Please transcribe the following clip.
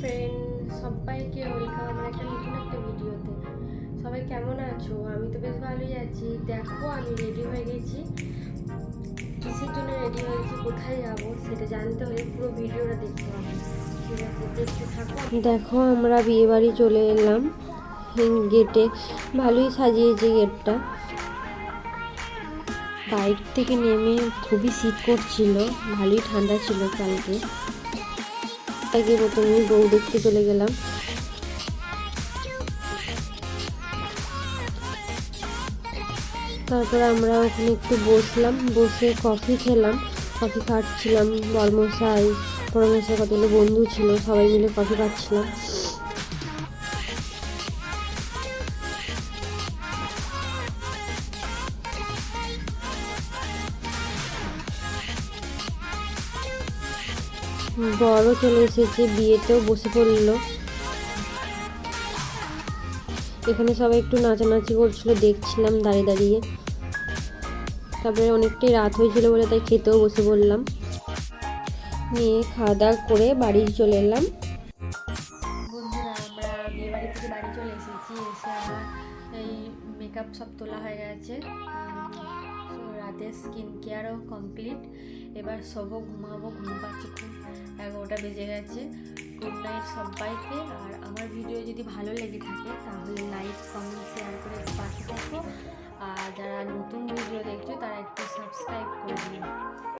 Friend সবাইকে welcome আমার একটা নতুন একটা ভিডিওতে সবাই কেমন আছো? আমি তো বেশ ভালোই আছি। দেখো, আমি রেডি হয়ে গেছি। কিসের জন্য রেডি হয়েছি কোথায় যাব? সেটা জানতে হলে পুরো ভিডিওটা দেখতে হবে। দেখতে থাকো। দেখো, আমরা বিয়ে বাড়ি চলে এলাম। গেটে ভালোই সাজিয়েছে গেটটা বাইক থেকে নেমে খুবই শীত করছিল। ভালোই ঠান্ডা ছিল কালকে। আগে প্রথমে বউ দেখতে চলে গেলাম। তারপর আমরা ওখানে একটু বসলাম, বসে কফি খেলাম। কফি খাচ্ছিলাম, বর্মশাই বর্মশাই কতগুলো বন্ধু ছিল, সবাই মিলে কফি খাচ্ছিলাম। বড় চলে এসেছে, বিয়েতেও বসে পড়ল। এখানে সবাই একটু নাচানাচি করছিল, দেখছিলাম দাঁড়িয়ে দাঁড়িয়ে। তারপরে অনেকটাই রাত হয়েছিল বলে তাই খেতেও বসে পড়লাম। নিয়ে খাওয়া দাওয়া করে বাড়ি চলে এলাম। বন্ধুরা বিয়ে বাড়ি চলে এসেছি, এসে এই মেকআপ সব তোলা হয়ে গেছে। তো রাতের স্কিন কেয়ারও কমপ্লিট এবার শোবো, ঘুমাবো, ঘুম পাচ্ছে খুব। এগারোটা বেজে গেছে। গুড নাইট সবাইকে। আর আমার ভিডিও যদি ভালো লেগে থাকে, তাহলে লাইক কমেন্ট শেয়ার করে পাশে থাকো। আর যারা নতুন ভিডিও দেখছ, তারা একটু সাবস্ক্রাইব করে দিও।